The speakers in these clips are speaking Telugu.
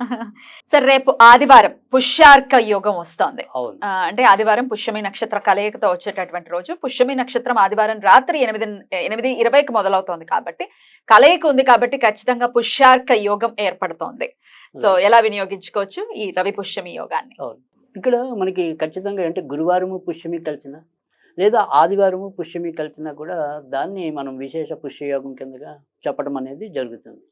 సార్ రేపు ఆదివారం పుష్యార్క యోగం వస్తోంది. అంటే ఆదివారం పుష్యమి నక్షత్ర కలయికతో వచ్చేటటువంటి రోజు. పుష్యమి నక్షత్రం ఆదివారం రాత్రి ఎనిమిది ఎనిమిది ఇరవైకి మొదలవుతోంది కాబట్టి కలయిక ఉంది కాబట్టి ఖచ్చితంగా పుష్యార్క యోగం ఏర్పడుతోంది. సో ఎలా వినియోగించుకోవచ్చు ఈ రవి పుష్యమి యోగాన్ని? ఇక్కడ మనకి ఖచ్చితంగా అంటే గురువారము పుష్యమి కలిసిన లేదా ఆదివారము పుష్యమి కలిసినా కూడా దాన్ని మనం విశేష పుష్యయోగం కిందగా చెప్పడం అనేది జరుగుతుంది.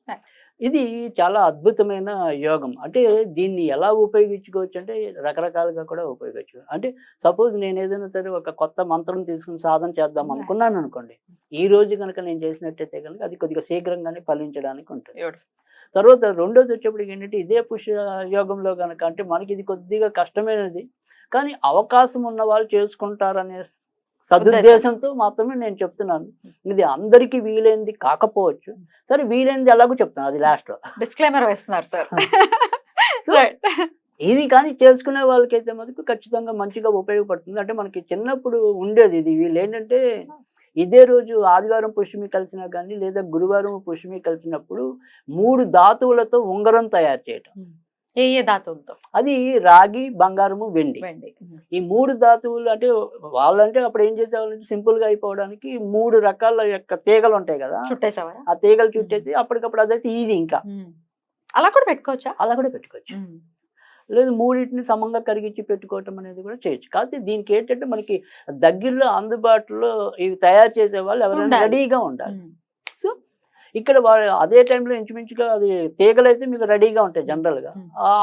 ఇది చాలా అద్భుతమైన యోగం అంటే దీన్ని ఎలా ఉపయోగించుకోవచ్చు అంటే రకరకాలుగా కూడా ఉపయోగించు అంటే సపోజ్ నేను ఏదైనా సరే ఒక కొత్త మంత్రం తీసుకుని సాధన చేద్దాం. అనుకున్నాను అనుకోండి ఈ రోజు కనుక నేను చేసినట్టయితే కనుక అది కొద్దిగా శీఘ్రంగానే ఫలించడానికి ఉంటుంది. తర్వాత రెండోది వచ్చేప్పటికి ఏంటంటే ఇదే పుష్య యోగంలో కనుక అంటే మనకి ఇది కొద్దిగా కష్టమైనది కానీ అవకాశం ఉన్న వాళ్ళు చేసుకుంటారనే సదుద్దేశంతో మాత్రమే నేను చెప్తున్నాను. ఇది అందరికీ వీలైంది కాకపోవచ్చు. సరే వీలైంది ఎలాగో చెప్తాను అది లాస్ట్లో డిస్క్లైమర్ వేస్తున్నారు సార్ ఇది కానీ చేసుకునే వాళ్ళకైతే మటుకు ఖచ్చితంగా మంచిగా ఉపయోగపడుతుంది. అంటే మనకి చిన్నప్పుడు ఉండేది ఇది. వీళ్ళు ఏంటంటే ఇదే రోజు ఆదివారం పుష్యమి కలిసినా కానీ లేదా గురువారం పుష్యమి కలిసినప్పుడు మూడు ధాతువులతో ఉంగరం తయారు చేయటం. ఏ ఏ ధాతువులతో అది రాగి బంగారము వెండి. వెండి. ఈ మూడు ధాతువులు అంటే వాళ్ళంటే అప్పుడు ఏం చేసేవాళ్ళంటే సింపుల్గా అయిపోవడానికి మూడు రకాల యొక్క తీగలు ఉంటాయి కదా. చుట్టేసావరా? ఆ తీగలు చుట్టేసి అప్పటికప్పుడు అదైతే ఈజీ ఇంకా. అలా కూడా పెట్టుకోవచ్చా? అలా కూడా పెట్టుకోవచ్చు. లేదు మూడింటిని సమంగా కరిగించి పెట్టుకోవటం అనేది కూడా చేయొచ్చు. కాకపోతే దీనికి ఏంటంటే మనకి దగ్గరలో అందుబాటులో ఇవి తయారు చేసే వాళ్ళు ఎవరైనా. రెడీగా ఉండాలి. ఇక్కడ వాళ్ళు అదే టైంలో ఇంచుమించుగా అది తీగలు అయితే మీకు రెడీగా ఉంటాయి జనరల్గా.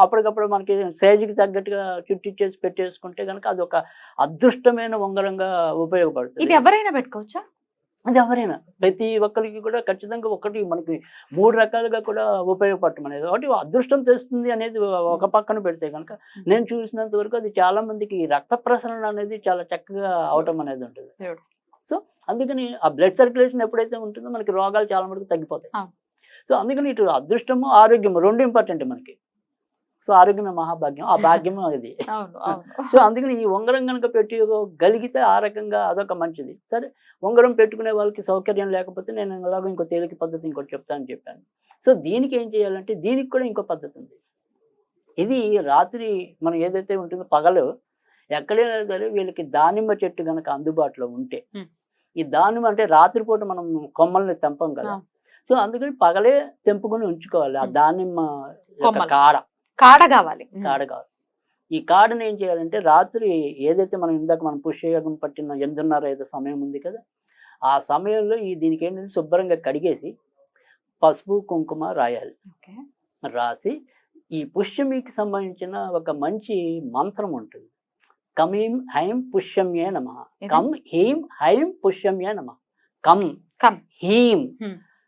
అప్పటికప్పుడు మనకి సైజుకి తగ్గట్టుగా చుట్టిచ్చేసి పెట్టేసుకుంటే కనుక అది ఒక అదృష్టమైన ఉంగరంగా ఉపయోగపడుతుంది. ఇది ఎవరైనా పెట్టుకోవచ్చా? అది ఎవరైనా. ప్రతి ఒక్కరికి కూడా ఖచ్చితంగా ఒకటి మనకి మూడు రకాలుగా కూడా ఉపయోగపడటం అనేది ఒకటి అదృష్టం తెస్తుంది అనేది ఒక పక్కన పెడితే కనుక నేను చూసినంత వరకు అది చాలా మందికి రక్త ప్రసరణ అనేది చాలా చక్కగా అవటం అనేది ఉంటుంది. సో అందుకని ఆ బ్లడ్ సర్క్యులేషన్ ఎప్పుడైతే ఉంటుందో మనకి రోగాలు చాలా మటుకు తగ్గిపోతాయి. సో అందుకని ఇటు అదృష్టము ఆరోగ్యము రెండు ఇంపార్టెంట్ మనకి. సో ఆరోగ్యమే మహాభాగ్యం. ఆ భాగ్యము అది సో అందుకని ఈ ఉంగరం కనుక పెట్టి గలిగితే ఆ రకంగా అదొక మంచిది. సరే ఉంగరం పెట్టుకునే వాళ్ళకి సౌకర్యం లేకపోతే నేను ఎలాగో ఇంకో తేలిక పద్ధతి ఇంకోటి చెప్తానని చెప్పాను. సో దీనికి ఏం చేయాలంటే దీనికి కూడా ఇంకో పద్ధతి ఉంది. ఇది రాత్రి మనం ఏదైతే ఉంటుందో పగలు ఎక్కడైనా సరే వీళ్ళకి దానిమ్మ చెట్టు కనుక అందుబాటులో ఉంటే. ఈ దానిమ్మ అంటే రాత్రిపూట మనం కొమ్మల్ని తెంపం కదా. సో అందుకని పగలే తెంపుకొని ఉంచుకోవాలి. ఆ. దానిమ్మ. కాడ. కాడ కావాలి. కాడ కావాలి. ఈ కాడని ఏం చేయాలంటే రాత్రి ఏదైతే మనం ఇందాక మనం పుష్యయోగం పట్టిన ఎనిమిదిన్నర ఐదు సమయం ఉంది కదా ఆ సమయంలో ఈ దీనికి ఏంటంటే శుభ్రంగా కడిగేసి పసుపు కుంకుమ రాయాలి. రాసి ఈ పుష్యమికి సంబంధించిన ఒక మంచి మంత్రం ఉంటుంది. కమీం హైం పుష్యమ్యే నమ? కమ్ హీం హైం పుష్యమ్యే నమ. కమ్ కమ్. హీం.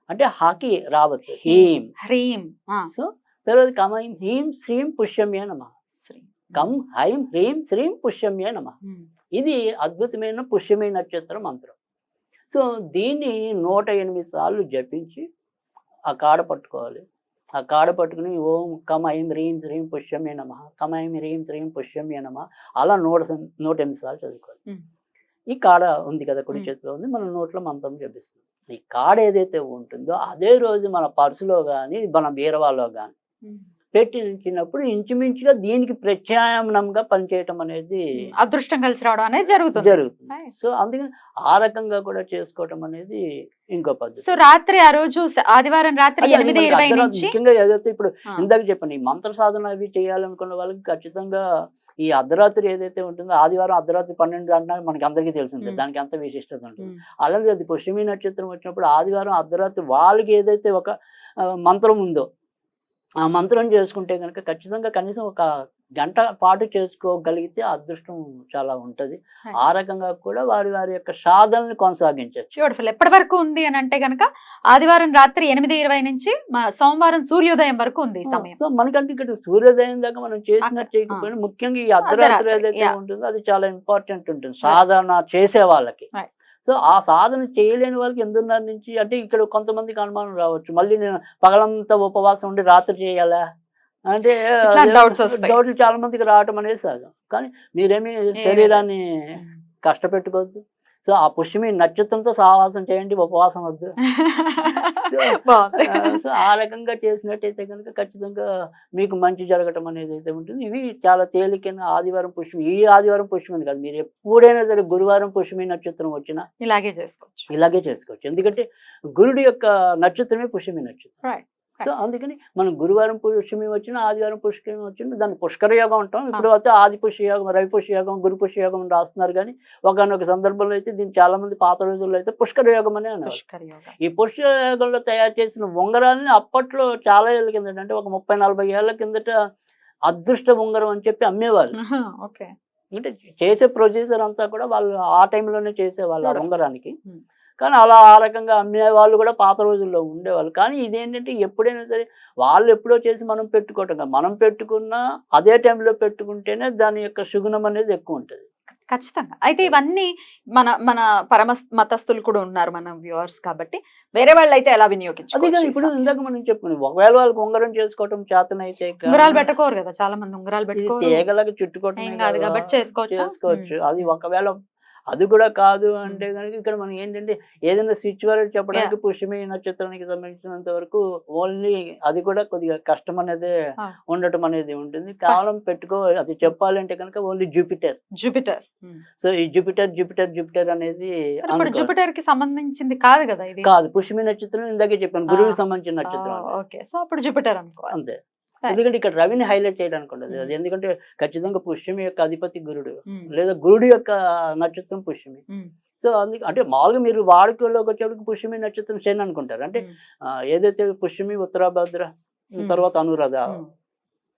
అంటే హాకి రావద్దు. హీం. హ్రీం. సో తర్వాత కమీం హీం శ్రీం పుష్యమ్యే నమ. శ్రీ. కం హైం హ్రీం శ్రీం పుష్యమ్యే నమ. ఇది అద్భుతమైన పుష్యమే నక్షత్ర మంత్రం. సో దీన్ని నూట ఎనిమిది సార్లు జపించి ఆ కాడ పట్టుకోవాలి. ఆ కాడ పట్టుకుని ఓం కమ ఐం హ్రీం శ్రీం పుష్యమే నమ కమ ఐం హ్రీం శ్రీం పుష్యమే నమ అలా నూట నూట ఎనిమిది సార్లు చదువుకోవాలి. ఈ కాడ ఉంది కదా కుడి. చేతిలో ఉంది మన నోట్లో మంత్రం జపిస్తుంది ఈ కాడ ఏదైతే ఉంటుందో అదే రోజు మన పర్సులో కానీ మన బీరవాలో కానీ ఉమ్. పెట్టి ఉంచినప్పుడు ఇంచుమించుగా దీనికి ప్రత్యామ్నాయంగా పనిచేయటం అనేది అదృష్టం కలిసి రావడం అనేది జరుగుతుంది జరుగుతుంది. సో అందుకని ఆ రకంగా కూడా చేసుకోవటం అనేది ఇంకో పద్ధతి సో రాత్రి ఆ రోజు ఆదివారం రాత్రి ముఖ్యంగా ఏదైతే ఇప్పుడు ఇందాక చెప్పండి ఈ మంత్ర సాధన అవి చేయాలనుకున్న వాళ్ళకి ఖచ్చితంగా ఈ అర్ధరాత్రి ఏదైతే ఉంటుందో ఆదివారం అర్ధరాత్రి పన్నెండు గంటల మనకి అందరికీ తెలిసిందే. దానికి ఎంత విశిష్టత ఉంటుంది. అలాగే అది పుష్యమి నక్షత్రం వచ్చినప్పుడు ఆదివారం అర్ధరాత్రి వాళ్ళకి ఏదైతే ఒక మంత్రం ఉందో మంత్రం చేసుకుంటే కనుక ఖచ్చితంగా కనీసం ఒక గంట పాటు చేసుకోగలిగితే ఆ అదృష్టం చాలా ఉంటది. ఆ రకంగా కూడా వారి వారి యొక్క సాధనని కొనసాగించవచ్చు బ్యూటిఫుల్. ఎప్పటి వరకు ఉంది అని అంటే గనక ఆదివారం రాత్రి ఎనిమిది ఇరవై నుంచి సోమవారం సూర్యోదయం వరకు ఉంది సమయం. సో మనకంటే ఇక్కడ సూర్యోదయం దాకా మనం చేసినట్టు చేయకపోయినా ముఖ్యంగా ఈ అర్ధరాత్రి ఏదైతే. ఉంటుందో అది చాలా ఇంపార్టెంట్ ఉంటుంది. సాధన చేసే వాళ్ళకి. సో ఆ సాధన చేయలేని వాళ్ళకి ఎనిమిదిన్నర నుంచి అంటే ఇక్కడ కొంతమందికి అనుమానం రావచ్చు. మళ్ళీ నేను పగలంతా ఉపవాసం ఉండి రాత్రి చేయాలా? అంటే. డౌట్లు చాలా మందికి రావటం అనేది సహజం. కానీ మీరేమి శరీరాన్ని కష్టపెట్టుకోవద్దు. సో ఆ పుష్యమి నక్షత్రంతో సహవాసం చేయండి ఉపవాసం వద్దు. సో ఆ రకంగా చేసినట్టయితే కనుక ఖచ్చితంగా మీకు మంచి జరగటం అనేది అయితే ఉంటుంది. ఇవి చాలా తేలికైన ఆదివారం పుష్యమి. ఈ ఆదివారం పుష్యమని కాదు మీరు ఎప్పుడైనా సరే గురువారం పుష్యమి నక్షత్రం వచ్చినా ఇలాగే చేసుకోవచ్చు. ఇలాగే చేసుకోవచ్చు. ఎందుకంటే గురుడి యొక్క నక్షత్రమే పుష్యమి నక్షత్రం. సో అందుకని మనం గురువారం పుష్యమి వచ్చినా ఆదివారం పుష్యమి వచ్చినా దాన్ని పుష్కర యోగం ఉంటాం ఇప్పుడు అయితే ఆది పుష్య యోగం రవి పుష్య యోగం గురు పుష్య యోగం అని రాస్తున్నారు కానీ ఒకనొక సందర్భంలో అయితే దీన్ని చాలా మంది పాత రోజుల్లో అయితే పుష్కర యోగం అనే అన్నారు ఈ పుష్పయోగంలో తయారు చేసిన ఉంగరాలని అప్పట్లో చాలా ఏళ్ళ కిందట అంటే ఒక ముప్పై నలభై ఏళ్ళ కిందట అదృష్ట ఉంగరం అని చెప్పి అమ్మేవాళ్ళు. అంటే చేసే ప్రొడ్యూసర్ అంతా కూడా వాళ్ళు ఆ టైంలోనే చేసేవాళ్ళు ఆ. ఉంగరానికి. కానీ అలా ఆ రకంగా అమ్మే వాళ్ళు కూడా పాత రోజుల్లో ఉండేవాళ్ళు. కానీ ఇదేంటంటే ఎప్పుడైనా సరే వాళ్ళు ఎప్పుడో చేసి మనం పెట్టుకోవటం కాదు. మనం పెట్టుకున్నా అదే టైంలో పెట్టుకుంటేనే దాని యొక్క సుగుణం అనేది ఎక్కువ ఉంటుంది. ఖచ్చితంగా. అయితే ఇవన్నీ మన మన పరమ మతస్థులు కూడా ఉన్నారు మన వ్యూవర్స్ కాబట్టి వేరే వాళ్ళు అయితే ఎలా అది కానీ వినియోగించుకోవచ్చు ఇప్పుడు ఇందాక మనం చెప్పుకున్నాం ఒకవేళ వాళ్ళకి ఉంగరం చేసుకోవటం చేతనైతే ఉంగరాలు పెట్టుకోరు కదా చాలా మంది ఉంగరాలు పెట్టుకోరు. తీగలకి చుట్టుకోవటం ఏం కాదు కాబట్టి చేసుకోవచ్చు? చేసుకోవచ్చు. అది ఒకవేళ అది కూడా కాదు అంటే కనుక ఇక్కడ మనం ఏంటంటే ఏదైనా సిచ్యువేషన్ చెప్పడానికి పుష్యమి నక్షత్రానికి సంబంధించినంత వరకు ఓన్లీ అది కూడా కొద్దిగా కష్టం అనేది. ఉండటం అనేది ఉంటుంది. కేవలం పెట్టుకో అది చెప్పాలంటే కనుక ఓన్లీ జూపిటర్ జూపిటర్ సో ఈ జూపిటర్ జూపిటర్ జూపిటర్ అనేది అనుకో- జూపిటర్కి సంబంధించింది కాదు కదా కాదు. పుష్యమి నక్షత్రం ఇందాకే చెప్పాను. గురువుకి. సంబంధించిన నక్షత్రం. ఓకే. సో అప్పుడు జూపిటర్ అనుకోవాలి అంతే. ఎందుకంటే ఇక్కడ రవిని హైలైట్ చేయడానికి ఉండదు. అది ఎందుకంటే ఖచ్చితంగా పుష్యమి యొక్క అధిపతి గురుడు లేదా గురుడి యొక్క నక్షత్రం పుష్యమి. సో అందుకే అంటే మామూలుగా మీరు వాడుకలోకి వచ్చేప్పటికి పుష్యమి నక్షత్రం శని అనుకుంటారు. అంటే ఏదైతే పుష్యమి ఉత్తరాభద్ర. తర్వాత అనురాధ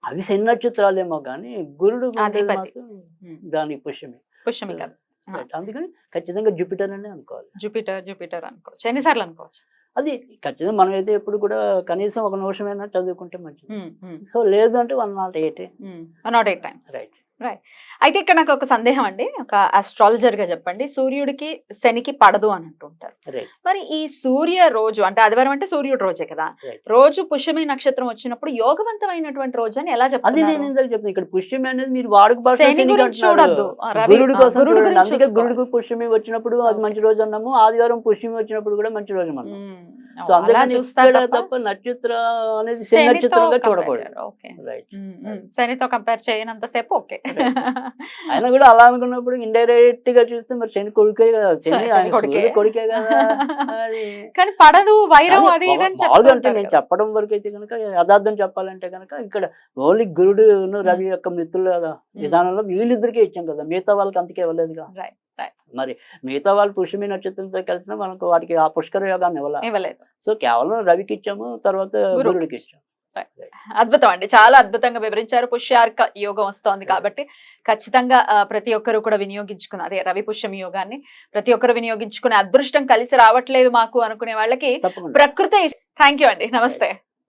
అవి శని నక్షత్రాలేమో కానీ గురుడు. దానికి పుష్యమి. పుష్యమి. అందుకని ఖచ్చితంగా జూపిటర్ అనే అనుకోవాలి. జూపిటర్ జూపిటర్ అనుకోవచ్చు ఎన్నిసార్లు అనుకోవచ్చు. అది ఖచ్చితంగా మనం అయితే ఎప్పుడు కూడా కనీసం ఒక నిమిషమైనా చదువుకుంటే మంచిది. సో లేదు అంటే one nought eight. Um. Nought eight times. Right అయితే ఇక్కడ నాకు ఒక సందేహం అండి. ఒక astrologer గా చెప్పండి. సూర్యుడికి శనికి పడదు అని రైట్ మరి ఈ సూర్య రోజు అంటే ఆదివారం అంటే సూర్యుడు రోజే కదా. రోజు పుష్యమి నక్షత్రం వచ్చినప్పుడు యోగవంతమైనటువంటి రోజు అని ఎలా అది చెప్తున్నారు? నేను ఇందాక చెప్తాను ఇక్కడ పుష్యమి అనేది మీరు వాడుక చూడొద్దు. గురుడు కోసం అందుకే. గురుడికి పుష్యమి వచ్చినప్పుడు అది. మంచి రోజు అన్నాము. ఆదివారం పుష్యమి వచ్చినప్పుడు కూడా మంచి రోజు అన్నాము. సో అందుకని తప్ప నక్షత్ర అనేది నక్షత్రంగా చూడకూడదు. శనితో కంపేర్ చేయనంత సేపు ఓకే. ఆయన కూడా అలా అనుకున్నప్పుడు ఇండైరెక్ట్గా చూస్తే మరి శని కొడుకే కదా. శని కొడుకే. కదా. కానీ పడదు వైరం అది అంటే నేను. చెప్పడం వరకు అయితే కనుక యథార్థం చెప్పాలంటే కనుక ఇక్కడ ఓన్లీ గురుడు రవి యొక్క మిత్రుల విధానంలో వీళ్ళిద్దరికే ఇచ్చాం కదా. మిగతా వాళ్ళకి అంతకే ఇవ్వలేదుగా. మరి మిగతా వాళ్ళు పుష్యమి నక్షత్రంతో కలిసిన మనకు వాటికి ఆ పుష్కర యోగాన్ని ఇవ్వాలి? ఇవ్వలేదు. సో కేవలం రవికి ఇచ్చాము తర్వాత గురుడికి ఇచ్చాము అద్భుతం అండి. చాలా అద్భుతంగా వివరించారు. పుష్యార్క యోగం వస్తోంది కాబట్టి ఖచ్చితంగా ప్రతి ఒక్కరు కూడా వినియోగించుకున్న అదే రవి పుష్యం యోగాన్ని ప్రతి ఒక్కరు వినియోగించుకునే అదృష్టం కలిసి రావట్లేదు మాకు అనుకునే వాళ్ళకి ప్రకృతి థ్యాంక్ యూ అండి. నమస్తే.